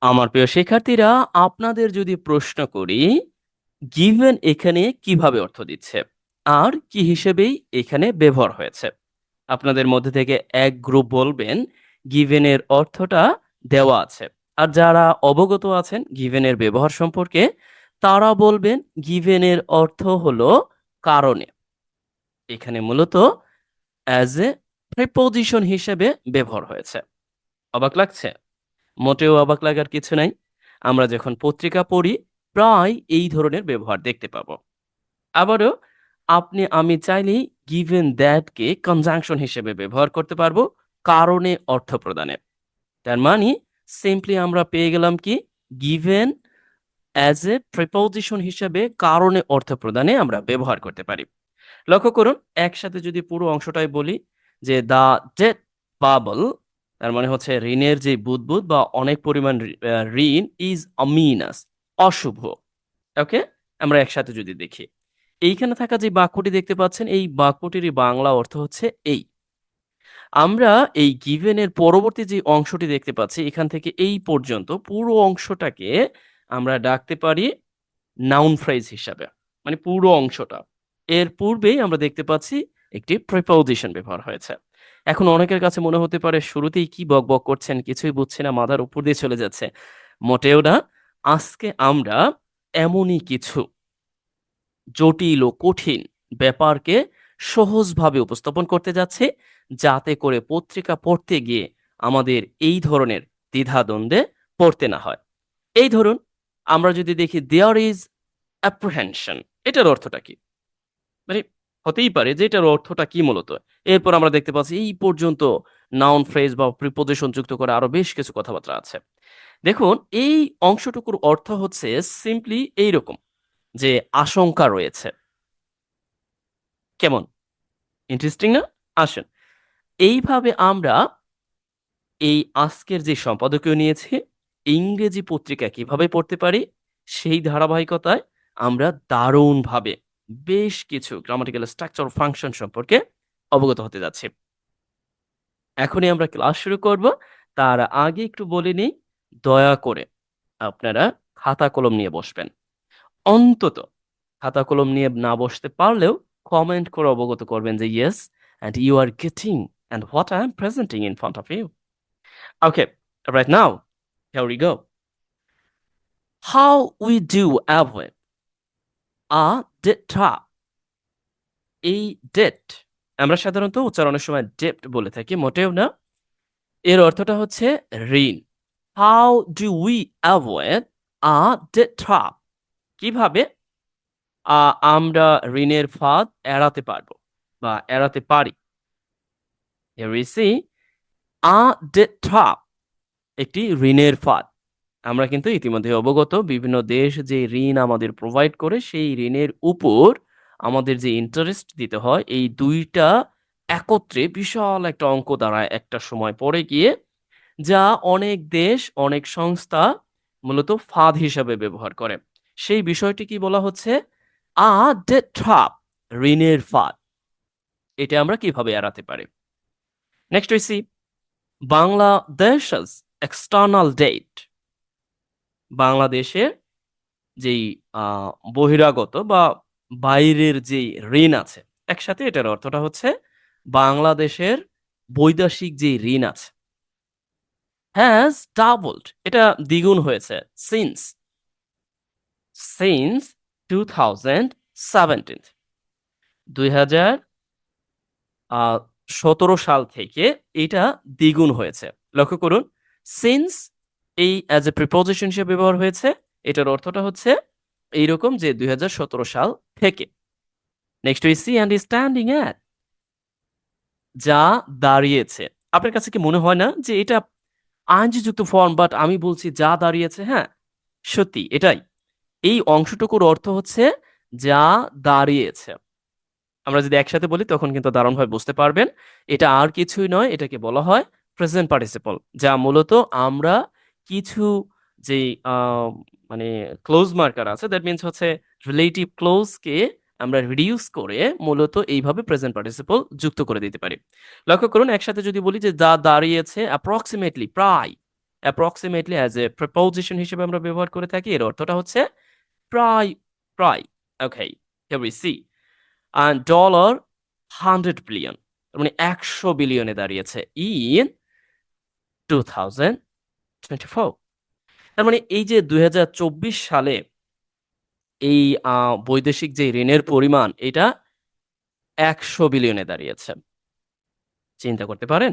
আমার প্রিয় শিক্ষার্থীরা, আপনাদের যদি প্রশ্ন করি, গিভেন এখানে কীভাবে অর্থ দিচ্ছে? আর কি হিসেবেই এখানে ব্যবহার হয়েছে? আপনাদের মধ্যে থেকে এক গ্রুপ বলবেন, গিভেনের অর্থটা দেওয়া আছে। আর যারা অবগত আছেন গিভেনের ব্যবহার সম্পর্কে, তারা বলবেন, গিভেনের অর্থ হলো কারণে। এখানে মূলত অ্যাজ এ প্রিপোজিশন হিসেবে ব্যবহার হয়েছে। অবাক লাগছে? মোটেও অবাক লাগার কিছু নাই। আমরা যখন পত্রিকা পড়ি, প্রায় এই ধরনের ব্যবহার দেখতে পাবো। আবারও, আপনি আমি চাইলেই গিভেন দ্যাটকে কনজাংশন হিসেবে ব্যবহার করতে পারব, কারণে অর্থ প্রদানে। তার মানে সিম্পলি আমরা পেয়ে গেলাম কি গিভেন অ্যাজ এ প্রিপোজিশন হিসেবে কারণে অর্থ প্রদানে আমরা ব্যবহার করতে পারি। লক্ষ্য করুন, একসাথে যদি পুরো অংশটাই বলি, যে দ্য ডেট বাবল তার মানে হচ্ছে ঋণের যে বুদবুদ বা অনেক পরিমাণ ঋণ ইজ অমিনাস অশুভ। ওকে আমরা একসাথে যদি দেখি। এইখানে থাকা যে বাক্যটি দেখতে পাচ্ছেন, এই বাক্যটির বাংলা অর্থ হচ্ছে এই। আমরা এই গিভেনের পরবর্তী যে অংশটি দেখতে পাচ্ছি, এখান থেকে এই পর্যন্ত পুরো অংশটাকে আমরা ডাকতে পারি নাউন ফ্রেজ হিসাবে। মানে পুরো অংশটা। এর পূর্বেই আমরা দেখতে পাচ্ছি একটি প্রিপোজিশন ব্যবহার হয়েছে। এখন অনেকের কাছে মনে হতে পারে শুরুতেই কি বক বক করছেন কিছুই বুঝছে না, মাথার উপর দিয়ে চলে যাচ্ছে। মোটেও না, আজকে আমরা এমনই কিছু জটিল ও কঠিন ব্যাপারকে সহজভাবে উপস্থাপন করতে যাচ্ছে, যাতে করে পত্রিকা পড়তে গিয়ে আমাদের এই ধরনের দ্বিধাদ্বন্দ্বে পড়তে না হয়। এই ধরুন, আমরা যদি দেখি দেয়ার ইজ অ্যাপ্রিহেনশন এটার অর্থটা কি? মানে হতেই পারে যে এটার অর্থটা কি মূলত? এরপর আমরা দেখতে পাচ্ছি এই পর্যন্ত নাউন ফ্রেজ বা প্রিপোজিশন যুক্ত করে আরও বেশ কিছু কথাবার্তা আছে। দেখুন, এই অংশটুকুর অর্থ হচ্ছে সিম্পলি এইরকম যে আশঙ্কা রয়েছে। কেমন? ইন্টারেস্টিং না? আসুন। এইভাবে আমরা এই আজকের যে সম্পাদকীয় নিয়েছি, ইংরেজি পত্রিকা কীভাবে পড়তে পারি, সেই ধারাবাহিকতায় আমরা দারুণভাবে বেশ কিছু গ্রামাটিক্যাল স্ট্রাকচার ফাংশন সম্পর্কে অবগত হতে যাচ্ছি। এখনই আমরা ক্লাস শুরু করব। তার আগে একটু বলে নিই, দয়া করে আপনারা খাতা কলম নিয়ে বসবেন। অন্তত খাতা কলম নিয়ে না বসতে পারলেও কমেন্ট করে অবগত করবেন যে yes and you are getting and what I am presenting in front of you okay right now we go. How we do avoid a debt trap এই ডেট আমরা সাধারণত উচ্চারণের সময় ডেপ্ট বলে থাকি, মোটেও না। এর অর্থটা হচ্ছে ঋণ how do we avoid a trap কীভাবে আমরা ঋণের ফাঁদ এড়াতে পারব বা এড়াতে পারি? A debt trap, একটি ঋণের ফাঁদ। আমরা কিন্তু ইতিমধ্যে অবগত বিভিন্ন দেশ যে ঋণ আমাদের প্রোভাইড করে, সেই ঋণের উপর আমাদের যে ইন্টারেস্ট দিতে হয়, এই দুইটা একত্রে বিশাল একটা অঙ্ক দাঁড়ায় একটা সময় পরে গিয়ে যা অনেক দেশ, অনেক সংস্থা মূলত ফাঁদ হিসাবে ব্যবহার করে। সেই বিষয়টি কি বলা হচ্ছে? আ ডেট ট্রাপ, ঋণের ফাঁদ। এটা আমরা কীভাবে এড়াতে পারি? নেক্সট উই সি বাংলাদেশের এক্সটার্নাল ডেট বাংলাদেশের যেই বহিরাগত বা বাইরের যেই ঋণ আছে, একসাথে এটার অর্থটা হচ্ছে বাংলাদেশের বৈদেশিক যে ঋণ আছে হ্যাজ ডাবলড এটা দ্বিগুণ হয়েছে since since two thousand seventeen দুই হাজার সতেরো সাল থেকে এটা দ্বিগুণ হয়েছে। লক্ষ্য করুন সিন্স এই অ্যাজ এ প্রিপোজিশন হিসেবে ব্যবহার হয়েছে, এটার অর্থটা হচ্ছে এইরকম যে দুই হাজার সতেরো সাল থেকে। Next we see and standing at যা দাঁড়িয়েছে। আপনার কাছে কি মনে হয় না যে এটা আইনযুক্ত ফর্ম বাট আমি বলছি যা দাঁড়িয়েছে? হ্যাঁ সত্যি, এটাই। এই অংশটুকুর অর্থ হচ্ছে যা দাঁড়িয়েছে। আমরা যদি একসাথে বলি, তখন কিন্তু দারুণভাবে বুঝতে পারবেন, এটা আর কিছুই নয়, এটাকে বলা হয় প্রেজেন্ট পার্টিসিপল যা মূলত আমরা কিছু যে মানে ক্লোজ মার্কার আছে দ্যাট মিনস হচ্ছে রিলেটিভ ক্লোজকে আমরা রিডিউস করে মূলত এইভাবে প্রেজেন্ট পার্টিসিপল যুক্ত করে দিতে পারি। লক্ষ্য করুন, একসাথে যদি বলি যে, যা দাঁড়িয়েছে অ্যাপ্রক্সিমেটলি প্রায় অ্যাপ্রক্সিমেটলি অ্যাজ এ প্রিপোজিশন হিসেবে আমরা ব্যবহার করে থাকি, এর অর্থটা হচ্ছে প্রায় প্রায় okay here see and dollar hundred billion মানে একশো বিলিয়নে দাঁড়িয়েছে in two thousand twenty four তার মানে এই যে দুই হাজার চব্বিশ সালে এই বৈদেশিক যে ঋণের পরিমাণ, এটা একশো বিলিয়নে দাঁড়িয়েছে। চিন্তা করতে পারেন?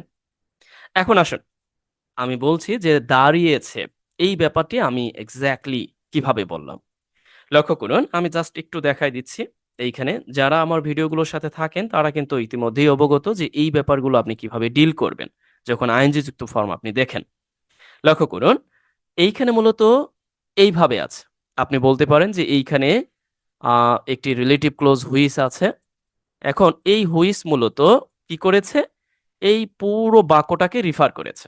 এখন আসুন, আমি বলছি যে দাঁড়িয়েছে, এই ব্যাপারটি আমি এক্স্যাক্টলি কীভাবে বললাম? লক্ষ্য করুন, আমি জাস্ট একটু দেখাই দিচ্ছি এইখানে। যারা আমার ভিডিওগুলোর সাথে থাকেন, তারা কিন্তু ইতিমধ্যেই অবগত যে এই ব্যাপারগুলো আপনি কীভাবে ডিল করবেন, যখন আইনজিযুক্ত ফর্ম আপনি দেখেন। লক্ষ্য করুন এইখানে মূলত এইভাবে আছে। আপনি বলতে পারেন যে এইখানে একটি রিলেটিভ ক্লোজ হুইস আছে। এখন এই হুইস মূলত কি করেছে? এই পুরো বাক্যটাকে রিফার করেছে।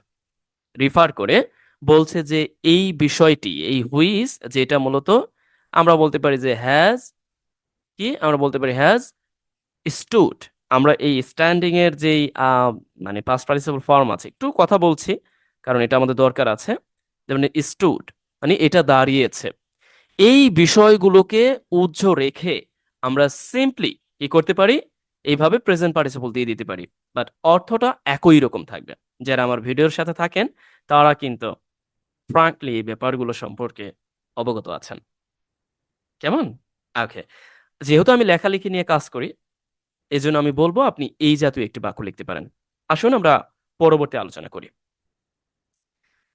রিফার করে বলছে যে এই বিষয়টি, এই হুইস যেটা মূলত আমরা বলতে পারি যে হ্যাজ কি? আমরা বলতে পারি হ্যাজ স্টুড আমরা এই স্ট্যান্ডিং এর যেই মানে পাস্ট পার্টিসিপল ফর্ম আছে, একটু কথা বলছি, কারণ এটা আমাদের দরকার আছে। যেমন স্টুড মানে এটা দাঁড়িয়েছে। এই বিষয়গুলোকে উজ্জ্ব রেখে আমরা সিম্পলি কি করতে পারি? এইভাবে প্রেজেন্ট পার্টিসিপল দিয়ে দিতে পারি। বাট অর্থটা একই রকম থাকবে। যারা আমার ভিডিওর সাথে থাকেন, তারা কিন্তু ফ্রাঙ্কলি এই ব্যাপারগুলো সম্পর্কে অবগত আছেন। কেমন? ওকে যেহেতু আমি লেখালেখি নিয়ে কাজ করি এই জন্য আমি বলব আপনি এই জাতীয় একটি বাক্য লিখতে পারেন। আসুন আমরা পরবর্তী আলোচনা করি।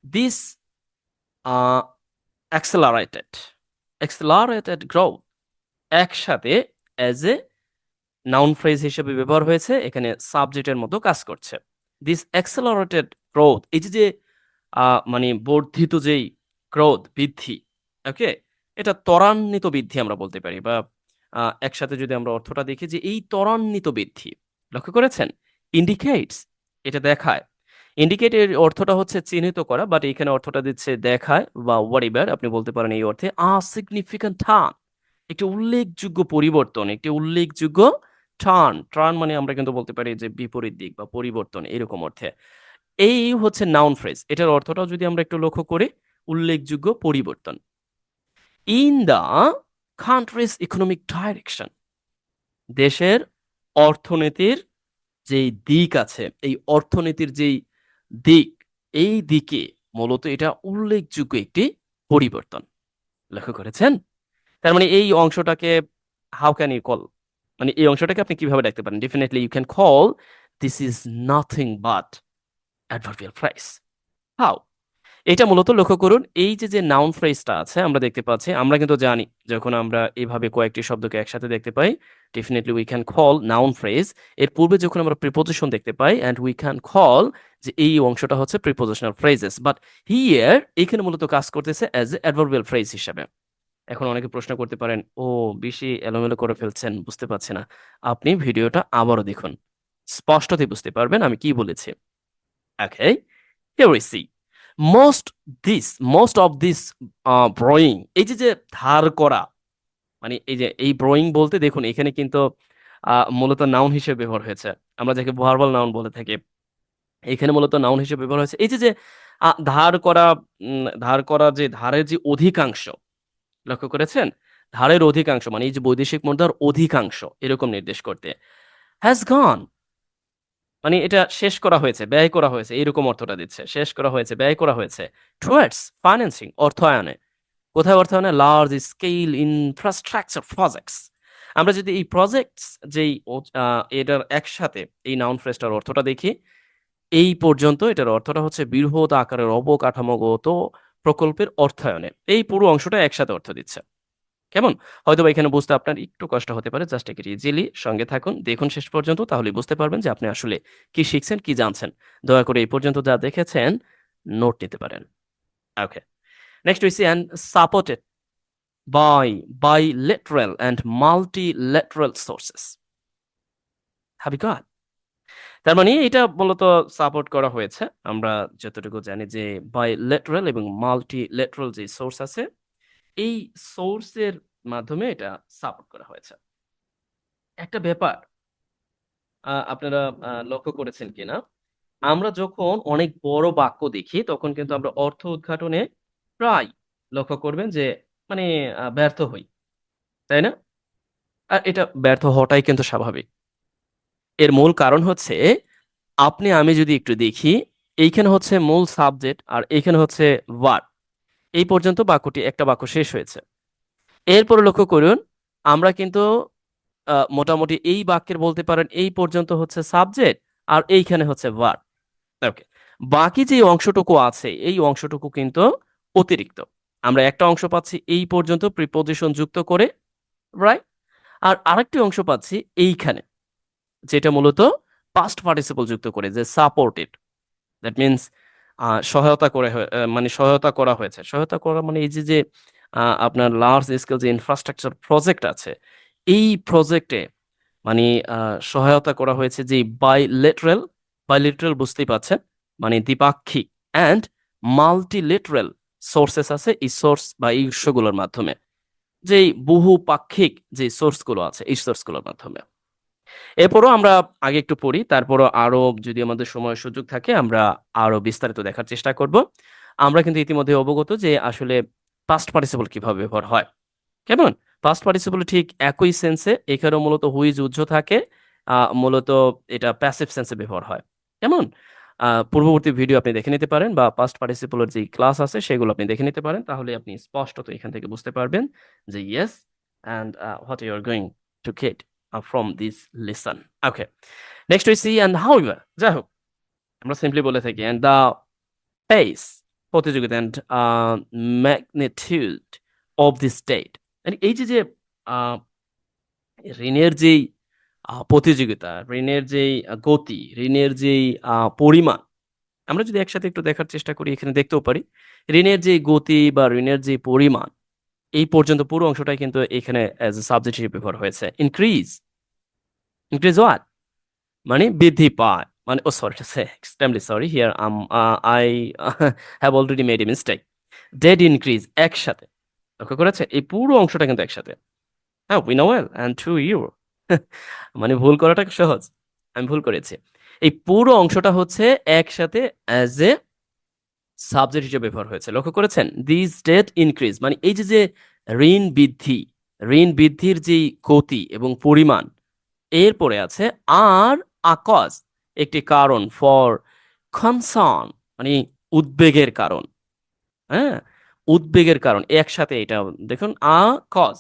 দিস অ্যাক্সেলারেটেড অ্যাক্সেলারেটেড গ্রোথ একসাথে অ্যাজ এ নাউন ফ্রেজ হিসেবে ব্যবহার হয়েছে, এখানে সাবজেক্টের মতো কাজ করছে। দিস অ্যাক্সেলারেটেড গ্রোথ এই যে মানে বর্ধিত যেই গ্রোথ বৃদ্ধি ওকে এটা ত্বরান্বিত বৃদ্ধি আমরা বলতে পারি বা একসাথে যদি আমরা অর্থটা দেখি যে এই ত্বরান্বিত বৃদ্ধি, লক্ষ্য করেছেন? ইন্ডিকেটস এটা দেখায় ইন্ডিকেট এর অর্থটা হচ্ছে চিহ্নিত করা বাট এখানে অর্থটা দিচ্ছে দেখায় বা হোয়াট আপনি বলতে পারেন এই অর্থে আ সিগনিফিক্যান্ট টার্ন একটি উল্লেখযোগ্য পরিবর্তন, একটি উল্লেখযোগ্য টার্ন টার্ন মানে আমরা কিন্তু বলতে পারি যে বিপরীত দিক বা পরিবর্তন, এরকম অর্থে। এই হচ্ছে নাউন ফ্রেজ এটার অর্থটাও যদি আমরা একটু লক্ষ্য করি, উল্লেখযোগ্য পরিবর্তন। In the country's economic direction দেশের অর্থনীতির যেই দিক আছে, এই অর্থনীতির যেই দিক। এই দিকে মূলত এটা উল্লেখযোগ্য একটি পরিবর্তন। লক্ষ্য করেছেন? তার মানে এই অংশটাকে হাউ ক্যান ইউ কল মানে এই অংশটাকে আপনি কীভাবে দেখতে পারেন? Definitely you can call this is nothing but adverbial phrase how এটা মূলত লক্ষ্য করুন, এই যে যে নাউন ফ্রেজটা আছে, আমরা দেখতে পাচ্ছি, আমরা কিন্তু জানি, যখন আমরা এইভাবে কয়েকটি শব্দকে একসাথে দেখতে পাই definitely we can call noun phrase এর পূর্বে যখন আমরা প্রিপোজিশন দেখতে পাই অ্যান্ড উই ক্যান কল যে, এই অংশটা হচ্ছে প্রিপোজিশনাল ফ্রেজেস বাট হিয়ার এখানে মূলত কাজ করতেছে অ্যাজ এ অ্যাডভার্বিয়াল ফ্রেজ হিসাবে। এখন অনেকে প্রশ্ন করতে পারেন, ও, বেশি এলোমেলো করে ফেলছেন, বুঝতে পারছি না। আপনি ভিডিওটা আবারও দেখুন। স্পষ্টতই বুঝতে পারবেন আমি কি বলেছি। Okay here we see most this most of this borrowing এই যে যে ধার করা মানে এই যে, এই borrowing বলতে দেখুন, এখানে কিন্তু মূলত নাউন হিসেবে ব্যবহার হয়েছে। আমরা যাকে ভার্বাল নাউন বলে থাকি, এখানে মূলত নাউন হিসেবে ব্যবহার হয়েছে। এই যে যে ধার করা ধার করা যে, ধারের যে অধিকাংশ, লক্ষ্য করেছেন? ধারের অধিকাংশ মানে এই যে বৈদেশিক মুদ্রার অধিকাংশ, এরকম নির্দেশ করতে। হ্যাজ গন মানে এটা শেষ করা হয়েছে, ব্যয় করা হয়েছে এরকম অর্থটা দিচ্ছে। শেষ করা হয়েছে, ব্যয় করা হয়েছে। টুয়ার্ডস ফাইন্যান্সিং, অর্থায়নে। কোথায় অর্থায়নে? লার্জ স্কেল ইনফ্রাস্ট্রাকচার প্রজেক্টস আমরা যদি এই প্রজেক্টস যেই এটার একসাথে, এই নাউন ফ্রেজটার অর্থটা দেখি, এই পর্যন্ত এটার অর্থটা হচ্ছে বৃহৎ আকারের অবকাঠামোগত প্রকল্পের অর্থায়নে। এই পুরো অংশটা একসাথে অর্থ দিচ্ছে। কেমন? হয়তো বা এখানে বুঝতে আপনার একটু কষ্ট হতে পারে। জাস্ট একে ইজিলি সঙ্গে থাকুন। দেখুন শেষ পর্যন্ত, তাহলে বুঝতে পারবেন যে আপনি আসলে কি শিখছেন, কি জানছেন। দয়া করে এই পর্যন্ত যা দেখেছেন নোট নিতে পারেন। Okay next we see and supported by bilateral and multilateral sources. Have you got? তার মানে এটা মূলত সাপোর্ট করা হয়েছে। আমরা যতটুকু জানি যে বাইলেটারাল এবং মাল্টি মাল্টিলেটারাল যে সোর্স আছে এই সোর্সের মাধ্যমে এটা সাপোর্ট করা হয়েছে। একটা ব্যাপার আপনারা লক্ষ্য করেছেন কিনা আমরা যখন অনেক বড় বাক্য দেখি, তখন কিন্তু আমরা অর্থ উদ্ঘাটনে প্রায় লক্ষ্য করবেন যে মানে ব্যর্থ হই। তাই না? আর এটা ব্যর্থ হওয়াটাই কিন্তু স্বাভাবিক। এর মূল কারণ হচ্ছে, আপনি, আমি যদি একটু দেখি, এইখানে হচ্ছে মূল সাবজেক্ট আর এইখানে হচ্ছে ভার্ব এই পর্যন্ত বাক্যটি একটা বাক্য শেষ হয়েছে। এরপরে লক্ষ্য করুন, আমরা কিন্তু মোটামুটি এই বাক্যের বলতে পারেন এই পর্যন্ত হচ্ছে সাবজেক্ট আর এইখানে হচ্ছে ভার্ব ওকে বাকি যে অংশটুকু আছে, এই অংশটুকু কিন্তু অতিরিক্ত। আমরা একটা অংশ পাচ্ছি এই পর্যন্ত প্রিপোজিশন যুক্ত করে রাইট আর আরেকটি অংশ পাচ্ছি এইখানে, যেটা মূলত পাস্ট পার্টিসিপল যুক্ত করে, যে সাপোর্টেড দ্যাট মিনস সহায়তা করে মানে সহায়তা করা হয়েছে। সহায়তা করা মানে এই যে যে আপনার লার্জ স্কেল যে ইনফ্রাস্ট্রাকচার প্রজেক্ট আছে, এই প্রজেক্টে মানে সহায়তা করা হয়েছে যে বাইলেটারাল বাইলেটারাল বুঝতেই পাচ্ছেন মানে দ্বিপাক্ষিক অ্যান্ড মাল্টিলেটারাল সোর্সেস আছে এই সোর্স বা এই উৎসগুলোর মাধ্যমে। যে বহুপাক্ষিক যে সোর্সগুলো আছে, এই সোর্সগুলোর মাধ্যমে। এরপরও আমরা আগে একটু পড়ি, তারপরও আরও যদি আমাদের সময় সুযোগ থাকে, আমরা আরও বিস্তারিত দেখার চেষ্টা করব। আমরা কিন্তু ইতিমধ্যে অবগত যে আসলে পাস্ট পার্টিসিপল কীভাবে ব্যবহার হয়। কেমন? পাস্ট পার্টিসিপল ঠিক একই সেন্সে এখানেও মূলত হুইজ উজ্জ থাকে মূলত এটা প্যাসিভ সেন্সে ব্যবহার হয়। কেমন? পূর্ববর্তী ভিডিও আপনি দেখে নিতে পারেন বা পাস্ট পার্টিসিপলের যে ক্লাস আছে সেগুলো আপনি দেখে নিতে পারেন, তাহলে আপনি স্পষ্টত এখান থেকে বুঝতে পারবেন যে yes and what you are going to get from this lesson okay next see and how যাই হোক আমরা সিম্পলি বলে থাকি অ্যান্ড দ্য পেস প্রতিযোগিতা and magnitude of the state এই যে যে আহ, ঋণের যেই আহ, প্রতিযোগিতা ঋণের যেই আহ, গতি ঋণের যেই পরিমাণ আমরা যদি একসাথে একটু দেখার চেষ্টা করি এখানে দেখতেও পারি ঋণের যে গতি বা ঋণের যে পরিমাণ এই পর্যন্ত পুরো অংশটাই কিন্তু এখানে অ্যাজ এ সাবজেক্ট হিসেবে ব্যবহার হয়েছে। ইনক্রিজ ইনক্রিজ হোয়াট মানে বৃদ্ধি পায়। মানে ও sorry extremely sorry here um I have already made a mistake debt increase একসাথে। লক্ষ্য করেছে? এই পুরো অংশটা কিন্তু একসাথে। হ্যাঁ we know well and to you মানে ভুল করাটা সহজ। আমি ভুল করেছি। এই পুরো অংশটা হচ্ছে একসাথে অ্যাজ এ সাবজেক্ট হিসেবে ব্যবহার হয়েছে। লক্ষ্য করেছেন? দিস ডেট ইনক্রিজ মানে এই যে যে ঋণ বৃদ্ধি, ঋণ বৃদ্ধির যেই গতি এবং পরিমাণ এরপরে আছে আর আকজ, একটি কারণ ফর কনসার্ন মানে উদ্বেগের কারণ হ্যাঁ? উদ্বেগের কারণ, একসাথে এটা, দেখুন আ কজ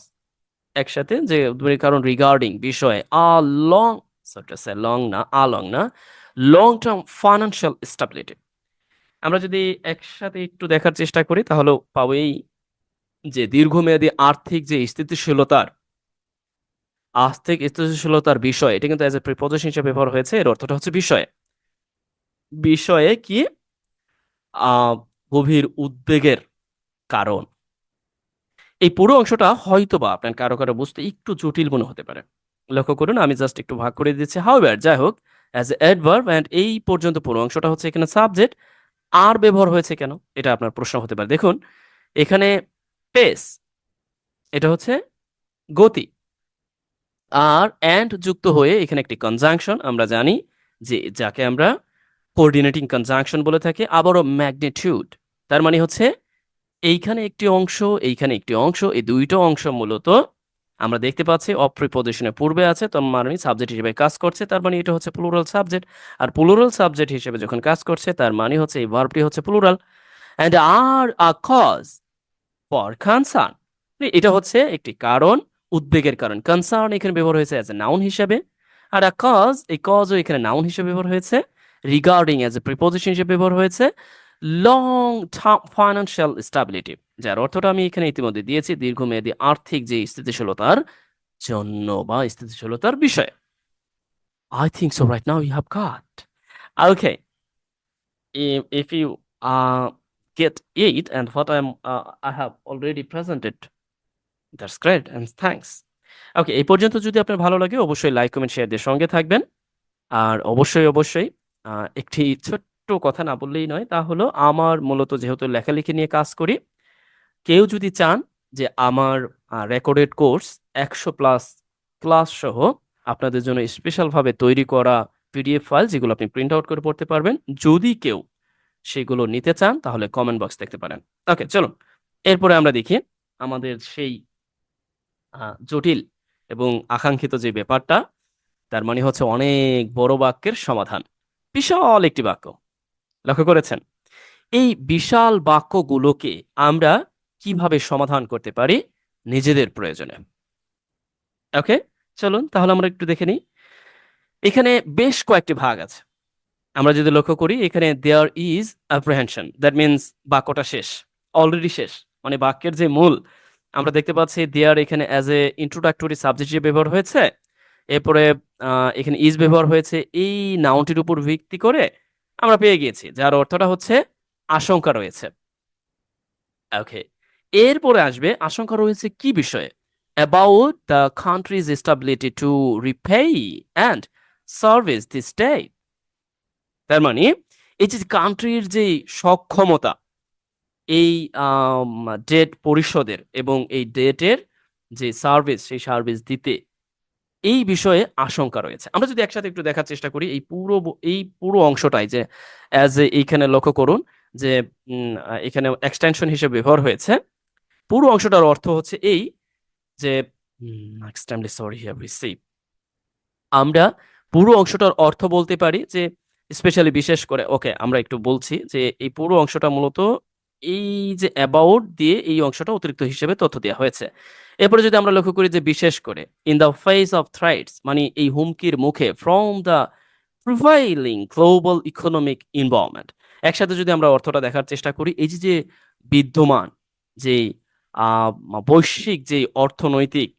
একসাথে যে উদ্বেগের কারণ রিগার্ডিং বিষয়ে, আ লং লং না, আ লং না লং টার্ম ফাইন্যান্সিয়াল স্টেবিলিটি আমরা যদি একসাথে একটু দেখার চেষ্টা করি তাহলে পাবো এই যে দীর্ঘমেয়াদী আর্থিক যে স্থিতিশীলতার আর্থিক স্থিতিশীলতার বিষয়। এটা কিন্তু অ্যাজ এ প্রিপোজিশন হিসেবে ব্যবহার হয়েছে। এর অর্থটা হচ্ছে বিষয়ে। বিষয়ে কি? গভীর উদ্বেগের কারণ। এই পুরো অংশটা হয়তোবা আপনার কারও কারও বুঝতে একটু জটিল মনে হতে পারে। লক্ষ্য করুন, আমি জাস্ট একটু ভাগ করে দিচ্ছি। হাউএভার যাই হোক অ্যাজ এ অ্যাডভার্ব অ্যান্ড এই পর্যন্ত পুরো অংশটা হচ্ছে এখানে সাবজেক্ট আর ব্যবহার হয়েছে কেন? এটা আপনার প্রশ্ন হতে পারে। দেখুন, এখানে পেস এটা হচ্ছে গতি। আর অ্যান্ড যুক্ত হয়ে এখানে একটি কনজাংশন আমরা জানি যে যাকে আমরা কোঅর্ডিনেটিং কনজাংশন বলে থাকি, আবারও ম্যাগনিটিউড তার মানে হচ্ছে এইখানে একটি অংশ, এইখানে একটি অংশ, এই দুইটা অংশ মূলত আমরা দেখতে পাচ্ছি অপ্রিপোজিশনের পূর্বে আছে তার মানে সাবজেক্ট হিসেবে কাজ করছে, তার মানে এটা হচ্ছে প্লুরাল সাবজেক্ট আর প্লুরাল সাবজেক্ট হিসেবে যখন কাজ করছে, তার মানে হচ্ছে এই ভার্বটি হচ্ছে plural and are a cause for concern এটা হচ্ছে একটি কারণ উদ্বেগের কারণ কনসার্ন এখানে ব্যবহার হয়েছে অ্যাজ এ নাউন হিসেবে আর আ কজ এই কজও এখানে নাউন হিসেবে ব্যবহার হয়েছে রিগার্ডিং অ্যাজ এ প্রিপোজিশন হিসেবে ব্যবহার হয়েছে লং টার্ম ফাইন্যান্সিয়াল স্টেবিলিটি যার অর্থটা আমি এখানে ইতিমধ্যে দিয়েছি দীর্ঘমেয়াদী আর্থিক যে স্থিতিশীলতার জন্য বা স্থিতিশীলতার বিষয়ে I think so right now you have got. Okay. If, if গেট uh, get it I am I uh, already have already presented, and thanks. Okay এই পর্যন্ত যদি আপনার ভালো লাগে অবশ্যই লাইক কমেন্ট শেয়ার দিয়ে সঙ্গে থাকবেন আর অবশ্যই অবশ্যই একটি ছোট্ট কথা না বললেই নয় তা হলো আমার মূলত যেহেতু লেখালেখি নিয়ে কাজ করি কেউ যদি চান যে আমার রেকর্ডেড কোর্স একশো প্লাস ক্লাস সহ আপনাদের জন্য স্পেশালভাবে তৈরি করা পিডিএফ ফাইল যেগুলো আপনি প্রিন্ট আউট করে পড়তে পারবেন যদি কেউ সেগুলো নিতে চান তাহলে কমেন্ট বক্স দেখতে পারেন ওকে চলুন এরপরে আমরা দেখি আমাদের সেই জটিল এবং আকাঙ্ক্ষিত যে ব্যাপারটা, তার মানে হচ্ছে অনেক বড় বাক্যের সমাধান। বিশাল একটি বাক্য। লক্ষ্য করেছেন? এই বিশাল বাক্যগুলোকে আমরা কীভাবে সমাধান করতে পারি? নিজেদের প্রয়োজনে। ওকে চলুন তাহলে আমরা একটু দেখে নিই। এখানে বেশ কয়েকটি ভাগ আছে। আমরা যদি লক্ষ্য করি, এখানে there is apprehension that means বাক্যটা শেষ অলরেডি শেষ মানে বাক্যের যে মূল আমরা দেখতে পাচ্ছি দেয়ার এখানে অ্যাজ এ ইন্ট্রোডাক্টরি সাবজেক্ট হিসেবে ব্যবহার হয়েছে, এরপরে এখানে ইজ ব্যবহার হয়েছে, এই নাউনটির উপর ভিত্তি করে আমরা পেয়ে গিয়েছি, যার অর্থটা হচ্ছে আশঙ্কা রয়েছে। ওকে এরপরে আসবে আশঙ্কা রয়েছে কি বিষয়ে? About the country's stability to repay and service this debt তার মানে এই যে কান্ট্রির যে সক্ষমতা এই ডেট পরিষদের এবং এই ডেটের যে সার্ভিস সেই সার্ভিস দিতে এই বিষয়ে আশঙ্কা রয়েছে। আমরা যদি একসাথে একটু দেখার চেষ্টা করি, এই পুরো এই পুরো অংশটাই যে অ্যাজ এ এইখানে লক্ষ্য করুন যে এখানে এক্সটেনশন হিসেবে ব্যবহার হয়েছে। পুরো অংশটার অর্থ হচ্ছে এই যে সরি আমরা পুরো অংশটার অর্থ বলতে পারি যে স্পেশালি বিশেষ করে ওকে আমরা একটু বলছি যে, এই পুরো অংশটা মূলত এই যে অ্যাবাউট দিয়ে এই অংশটা অতিরিক্ত হিসেবে তথ্য দেওয়া হয়েছে। এরপরে যদি আমরা লক্ষ্য করি যে বিশেষ করে in the face of threats মানে এই হুমকির মুখে from the prevailing global economic involvement একসাথে যদি আমরা অর্থটা দেখার চেষ্টা করি, এই যে যে বিদ্যমান, যে বৈশ্বিক যে অর্থনৈতিক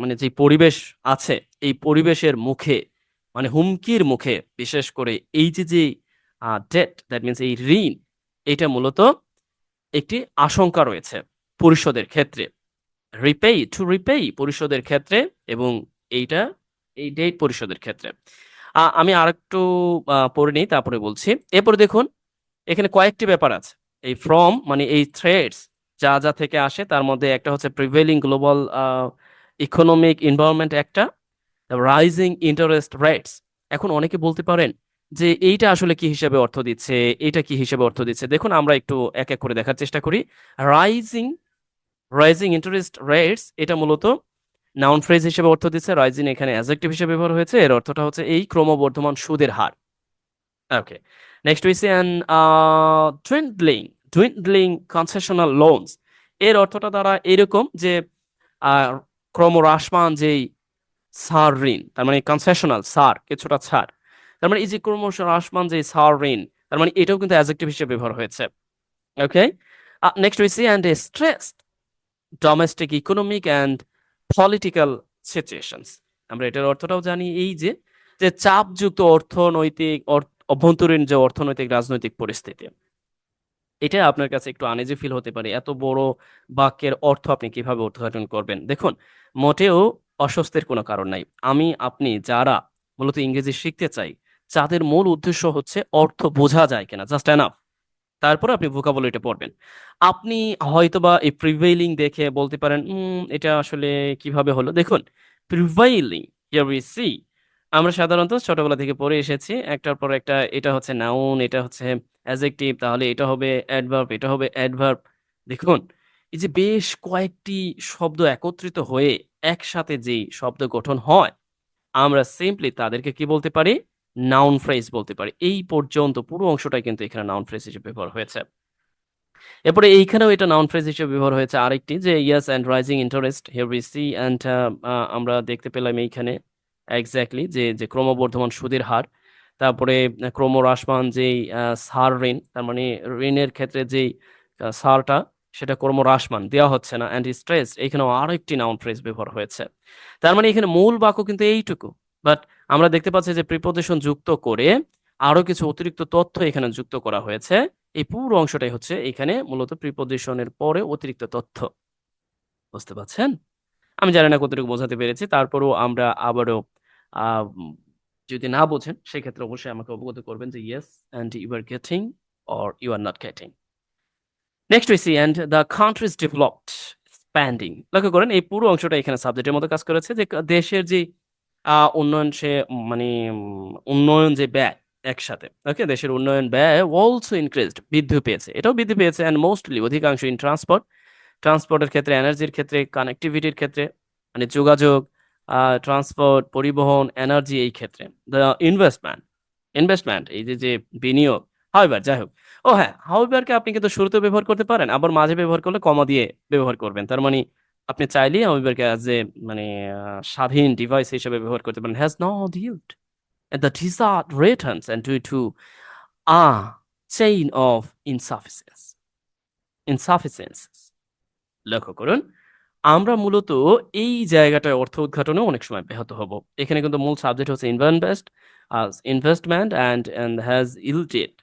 মানে যে পরিবেশ আছে, এই পরিবেশের মুখে মানে হুমকির মুখে, বিশেষ করে এই যে যে ডেট দ্যাট মিনস এই ঋণ এটা মূলত একটি আশঙ্কা রয়েছে পরিশোধের ক্ষেত্রে। রিপেই টু রিপেই পরিশোধের ক্ষেত্রে এবং এইটা, এই ডেট পরিশোধের ক্ষেত্রে। আমি আরেকটু পড়ে নিই, তারপরে বলছি। এরপরে দেখুন, এখানে কয়েকটি ব্যাপার আছে। এই ফ্রম মানে এই থ্রেডস যা যা থেকে আসে, তার মধ্যে একটা হচ্ছে প্রিভেলিং গ্লোবাল ইকোনমিক এনভায়রনমেন্ট একটা রাইজিং ইন্টারেস্ট রেটস এখন অনেকে বলতে পারেন যে এইটা আসলে কি হিসেবে অর্থ দিচ্ছে এটা কি হিসেবে অর্থ দিচ্ছে? দেখুন, আমরা একটু এক এক করে দেখার চেষ্টা করি। রাইজিং রাইজিং ইন্টারেস্ট রেটস এটা মূলত নাউন ফ্রেজ হিসেবে অর্থ দিচ্ছে। রাইজিং এখানে অ্যাজেক্টিভ হিসেবে ব্যবহার হয়েছে। এর অর্থটা হচ্ছে এই ক্রমবর্ধমান সুদের হার। Okay next we see and dwindling dwindling concessional loans এর অর্থটা দ্বারা এরকম যে ক্রমহ্রাসমান যেই সার ঋণ, তার মানে কনসেশনাল সার, কিছুটা ছাড়। তার মানে এই যে ক্রমহ্রাসমান যে সার ঋণ তার মানে এটাও কিন্তু অ্যাজেক্টিভ হিসেবে ব্যবহার হয়েছে। Okay next we see and stressed domestic economic and political situations আমরা এটার অর্থটাও জানি এই যে যে চাপযুক্ত অর্থনৈতিক অভ্যন্তরীণ যে অর্থনৈতিক, রাজনৈতিক পরিস্থিতি। এটা আপনার কাছে একটু আনেজি ফিল হতে পারে, এত বড় বাক্যের অর্থ আপনি কীভাবে উদ্ঘাটন করবেন? দেখুন, মোটেও অস্বস্তির কোনো কারণ নাই। আমি, আপনি, যারা মূলত ইংরেজি শিখতে চাই যাদের মূল উদ্দেশ্য হচ্ছে অর্থ বোঝা যায় কিনা জাস্ট এনাফ তারপর আপনি ভোকাবুলারিটা পড়বেন। আপনি হয়তোবা এই প্রিভেইলিং দেখে বলতে পারেন এটা আসলে কীভাবে হলো? দেখুন প্রিভেইলিং সি আমরা সাধারণত ছোটবেলা থেকে পড়ে এসেছি, একটার পর একটা এটা হচ্ছে নাউন এটা হচ্ছে অ্যাডজেক্টিভ তাহলে এটা হবে অ্যাডভার্ব এটা হবে অ্যাডভার্ব দেখুন, এই যে বেশ কয়েকটি শব্দ একত্রিত হয়ে একসাথে যে শব্দ গঠন হয়, আমরা সিম্পলি তাদেরকে কি বলতে পারি? নাউন ফ্রেজ বলতে পারি। এই পর্যন্ত পুরো অংশটাই কিন্তু এখানে নাউন ফ্রেজ হিসেবে ব্যবহার হয়েছে। এরপরে এইখানেও এটা নাউন ফ্রেজ হিসেবে ব্যবহার হয়েছে আরেকটি, যে yes and rising interest here we see and আমরা দেখতে পেলাম এইখানে এক্স্যাক্টলি যে যে ক্রমবর্ধমান সুদের হার, তারপরে ক্রমহ্রাসমান যেই সার ঋণ, তার মানে ঋণের ক্ষেত্রে যেই সারটা, সেটা ক্রমহ্রাসমান দেওয়া হচ্ছে না অ্যান্ড স্ট্রেস এখানেও আরও একটি নাউন ফ্রেজ ব্যবহার হয়েছে। তার মানে এখানে মূল বাক্য কিন্তু এইটুকু বাট আমরা দেখতে পাচ্ছি যে প্রিপোজিশন যুক্ত করে আরও কিছু অতিরিক্ত তথ্য এখানে যুক্ত করা হয়েছে। এই পুরো অংশটাই হচ্ছে এখানে মূলত প্রিপোজিশনের পরে অতিরিক্ত তথ্য। বুঝতে পারছেন? আমি জানি না কতটুকু বোঝাতে পেরেছি, তারপরেও আমরা আবারও যদি না বোঝেন, সেক্ষেত্রে অবশ্যই আমাকে অবগত করবেন যে yes and you are getting or you are not getting next we see and the country's developed spending লক্ষ্য করেন, এই পুরো অংশটা এখানে সাবজেক্টের মতো কাজ করেছে, যে দেশের যে উন্নয়ন সে মানে উন্নয়ন যে ব্যয় একসাথে। ওকে? দেশের উন্নয়ন ব্যয় also increased বৃদ্ধি পেয়েছে। এটাও বৃদ্ধি পেয়েছে অ্যান্ড মোস্টলি অধিকাংশ in transport ট্রান্সপোর্টের ক্ষেত্রে, এনার্জির ক্ষেত্রে, কানেক্টিভিটির ক্ষেত্রে মানে যোগাযোগ, ট্রান্সপোর্ট, পরিবহন, এনার্জি এই ক্ষেত্রে। দ্যা ইনভেস্টমেন্ট, ইনভেস্টমেন্ট এই যে, যে বিনিয়োগ however যাই হোক। ও হ্যাঁ, হাউবারকে আপনি কিন্তু শুরুতে ব্যবহার করতে পারেন, আবার মাঝে ব্যবহার করলে কমা দিয়ে ব্যবহার করবেন। তার মানে আপনি চাইলেই however কে as মানে স্বাধীন ডিভাইস হিসেবে ব্যবহার করতে পারেন। yield the desired returns and due to a chain of insufficiency insufficiencies লক্ষ্য করুন, আমরা মূলত এই জায়গাটায় অর্থ উদ্ঘাটনেও অনেক সময় ব্যাহত হব। এখানে কিন্তু মূল সাবজেক্ট হচ্ছে and and has yielded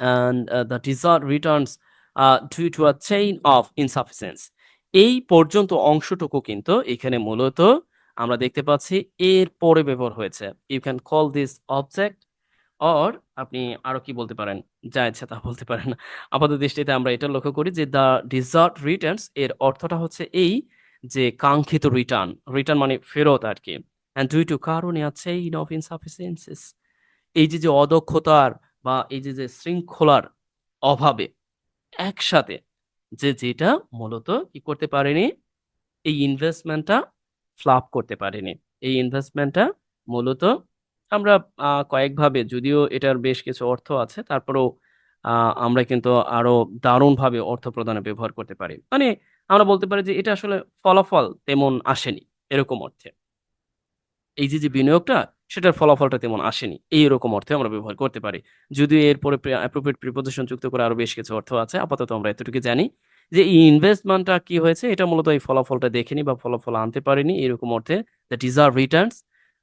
and uh, the desired returns uh, due to a chain of insufficiency এই পর্যন্ত অংশটুকু কিন্তু এখানে মূলত আমরা দেখতে পাচ্ছি এর পরে ব্যবহার হয়েছে। You can call this object or আপনি আরও কি বলতে পারেন? যা ইচ্ছা তা বলতে পারেন। আপাত দৃষ্টিতে আমরা এটা লক্ষ্য করি যে the desired returns এর অর্থটা হচ্ছে এই যে কাঙ্ক্ষিত রিটার্ন, রিটার্ন মানে ফেরত আরকি। and due to কারণে a chain of insufficiencies এই যে, যে অদক্ষতার বা এই যে, যে শৃঙ্খলার অভাবে একসাথে যে যেটা মূলত কি করতে পারেনি? এই ইনভেস্টমেন্টটা ফ্লাপ করতে পারেনি। এই ইনভেস্টমেন্টটা মূলত আমরা কয়েকভাবে যদিও এটার বেশ কিছু অর্থ আছে তারপরেও আমরা কিন্তু আরও দারুণভাবে অর্থ প্রদানে ব্যবহার করতে পারি। মানে আমরা বলতে পারি যে এটা আসলে ফলাফল তেমন আসেনি এরকম অর্থে। এই যে, যে বিনিয়োগটা সেটার ফলাফলটা তেমন আসেনি। এই এইরকম অর্থে আমরা ব্যবহার করতে পারি। যদিও এরপরে প্রে appropriate preposition যুক্ত করে আরও বেশ কিছু অর্থ আছে। আপাতত আমরা এতটুকু জানি যে এই ইনভেস্টমেন্টটা কি হয়েছে এটা মূলত এই ফলাফলটা দেখেনি বা ফলাফল আনতে পারেনি এরকম অর্থে the deserved returns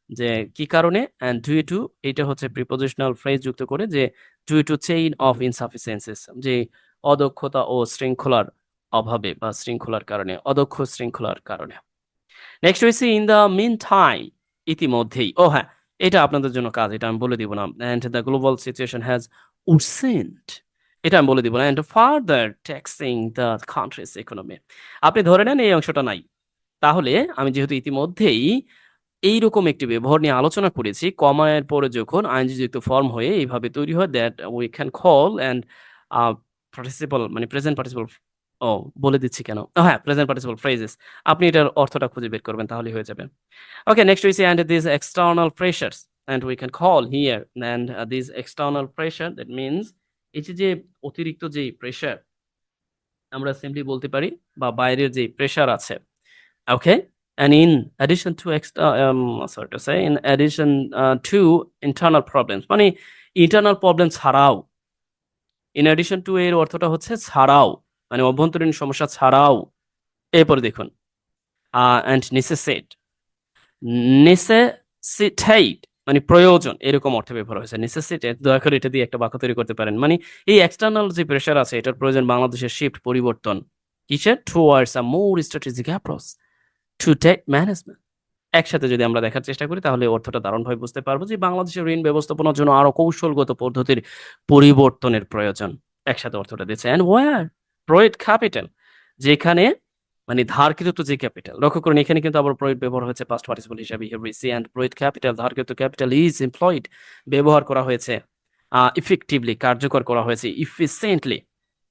যে কি কারণে and due টু এটা হচ্ছে prepositional ফ্রেজ যুক্ত করে যে due to chain of insufficiencies যে অদক্ষতা ও শৃঙ্খলার অভাবে বা শৃঙ্খলার কারণে, অদক্ষ শৃঙ্খলার কারণে। নেক্সট হয়েছে ইন দ্য the meantime ইতিমধ্যেই। ও হ্যাঁ, এটা আপনাদের জন্য কাজ। এটা আমি বলে দিব না। And the global situation has worsened এটা আমি বলে দিব না and further taxing the country's economy আপনি ধরে নেন এই অংশটা নাই। তাহলে আমি যেহেতু ইতিমধ্যেই এইরকম একটি ব্যবহার নিয়ে আলোচনা করেছি, কমায়ের পরে যখন আইনজিযুক্ত ফর্ম হয়ে এইভাবে তৈরি হয় that we can call and participle মানে প্রেজেন্ট পার্টিসিপল ও, বলে দিচ্ছি কেন? হ্যাঁ প্রেজেন্ট পার্টিসিপাল ফ্রেজেস আপনি এটার অর্থটা খুঁজে বের করবেন তাহলে হয়ে যাবে। Okay next we see and this external pressures and we can call here and this external pressure that means এই যে অতিরিক্ত যে প্রেশার আমরা সিম্পলি বলতে পারি, বা বাইরের যে প্রেশার আছে okay and in addition to extra sorry in addition to internal problems মানে ইন্টারনাল প্রবলেম ছাড়াও ইন অ্যাডিশন টু এর অর্থটা হচ্ছে ছাড়াও মানে অভ্যন্তরীণ সমস্যা ছাড়াও, এরপরে দেখুন, আ মানে প্রয়োজন, এরকম অর্থে ব্যবহার হয়েছে necessitate, দয়া করে এটা দিয়ে একটা বাক্য তৈরি করতে পারেন। মানে এই এক্সটার্নাল যে প্রেশার আছে, এটার প্রয়োজন বাংলাদেশের শিফট পরিবর্তন কিসের? towards a more strategic approach to debt management একসাথে যদি আমরা দেখার চেষ্টা করি, তাহলে অর্থটা দারুণভাবে বুঝতে পারব যে বাংলাদেশের ঋণ ব্যবস্থাপনার জন্য আরও কৌশলগত পদ্ধতির পরিবর্তনের প্রয়োজন। একসাথে অর্থটা দিচ্ছে and where প্রয়েড ক্যাপিটাল যেখানে মানে ধারকৃত যে ক্যাপিটাল লক্ষ্য করুন এখানে কিন্তু আবার প্রয়েড ব্যবহার হয়েছে পাস্ট পার্টিসিপল হিসেবে see and প্রয়েড ক্যাপিটাল ধারকৃত ক্যাপিটাল ইজ এমপ্লয়েড ব্যবহার করা হয়েছে ইফেক্টিভলি কার্যকর করা হয়েছে efficiently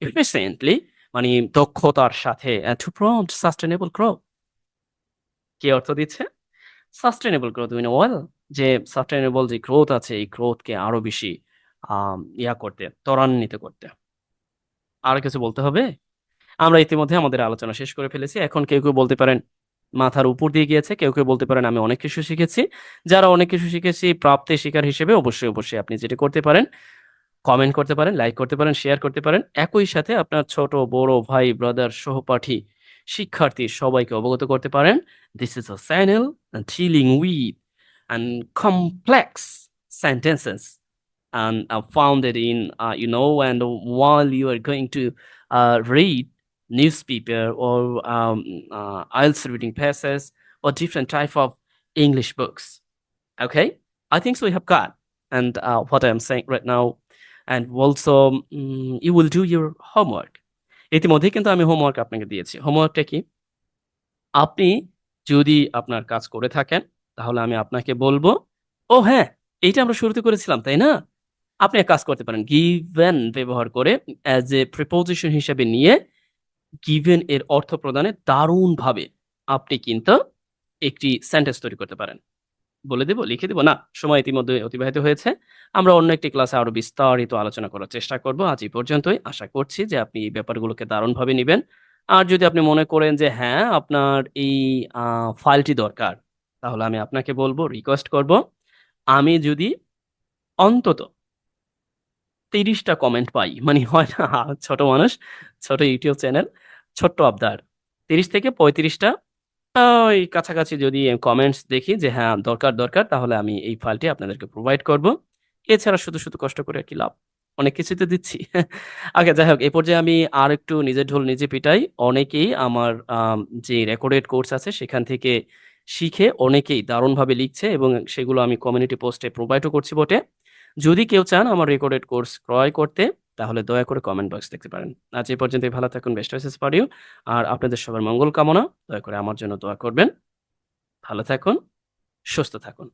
efficiently মানে দক্ষতার সাথে to promote sustainable growth কি অর্থ দিচ্ছে? সাস্টেনেবল গ্রোথ উইন ওয়েল যে সাস্টেইনেবল যে গ্রোথ আছে এই গ্রোথকে আরও বেশি ইয়া করতে, ত্বরান্বিত করতে। আর কিছু বলতে হবে? আমরা ইতিমধ্যে আমাদের আলোচনা শেষ করে ফেলেছি। এখন কেউ, কেউ বলতে পারেন মাথার উপর দিয়ে গিয়েছে। কেউ, কেউ বলতে পারেন আমি অনেক কিছু শিখেছি। যারা অনেক কিছু শিখেছি প্রাপ্তি শিকার হিসেবে অবশ্যই, অবশ্যই আপনি যেটা করতে পারেন কমেন্ট করতে পারেন, লাইক করতে পারেন, শেয়ার করতে পারেন। একই সাথে আপনার ছোট, বড় ভাই, ব্রাদার, সহপাঠী, শিক্ষার্থী সবাইকে অবগত করতে পারেন। This is a channel dealing with and complex sentences and uh, founded in uh, you know and while you are going to uh, read newspaper or um, uh, IELTS reading passages or different type of English books. Okay, I think so. We have got and uh, what I am saying right now, and also mm, you will do your homework. ইতিমধ্যেই কিন্তু আমি homework আপনাকে দিয়েছি। হোমওয়ার্কটা কি? আপনি যদি আপনার কাজ করে থাকেন তাহলে আমি আপনাকে বলব, "ও হ্যাঁ, এইটা আমরা শুরুতে করেছিলাম, তাই না?" আপনি এক কাজ করতে পারেন। গিভেন ব্যবহার করে অ্যাজ এ প্রিপোজিশন হিসেবে নিয়ে গিভেন এর অর্থ প্রদানে দারুণভাবে আপনি কিন্তু একটি সেন্টেন্স তৈরি করতে পারেন। বলে দেব? লিখে দেব? না, সময় ইতিমধ্যে অতিবাহিত হয়েছে। আমরা অন্য একটি ক্লাসে আরও বিস্তারিত আলোচনা করার চেষ্টা করব। আজ এই পর্যন্তই। আশা করছি যে আপনি এই ব্যাপারগুলোকে দারুণভাবে নেবেন আর যদি আপনি মনে করেন যে হ্যাঁ, আপনার এই ফাইলটি দরকার, তাহলে আমি আপনাকে বলব রিকোয়েস্ট করব, আমি যদি অন্তত ৩০ টা কমেন্ট পাই, মানে হয় না ছোট মানুষ, ছোট ইউটিউব চ্যানেল, ছোট্ট আবদার। ৩০ থেকে পঁয়ত্রিশটা ওই কাছাকাছি যদি কমেন্টস দেখি যে হ্যাঁ, দরকার, দরকার তাহলে আমি এই ফাইলটি আপনাদেরকে প্রোভাইড করব। এছাড়া শুধু, শুধু কষ্ট করে কি লাভ? অনেক কিছুই তো দিচ্ছি। আগে যাই হোক, এই পর্যায়ে আমি আরেকটু নিজের ঢোল নিজে পিটাই। অনেকেই আমার যে রেকর্ডেড কোর্স আছে সেখান থেকে শিখে অনেকেই দারুণভাবে লিখছে এবং সেগুলো আমি কমিউনিটি পোস্টে প্রোভাইডও করছি বটে। যদি কেউ চান আমার রেকর্ডেড কোর্স ক্রয় করতে, তাহলে দয়া করে কমেন্ট বক্স দেখতে পারেন। আজ এই পর্যন্তই ভালো থাকুন। বেস্ট ওয়েসেস পারিও আর আপনাদের সবার মঙ্গল কামনা। দয়া করে আমার জন্য দয়া করবেন। ভালো থাকুন, সুস্থ থাকুন।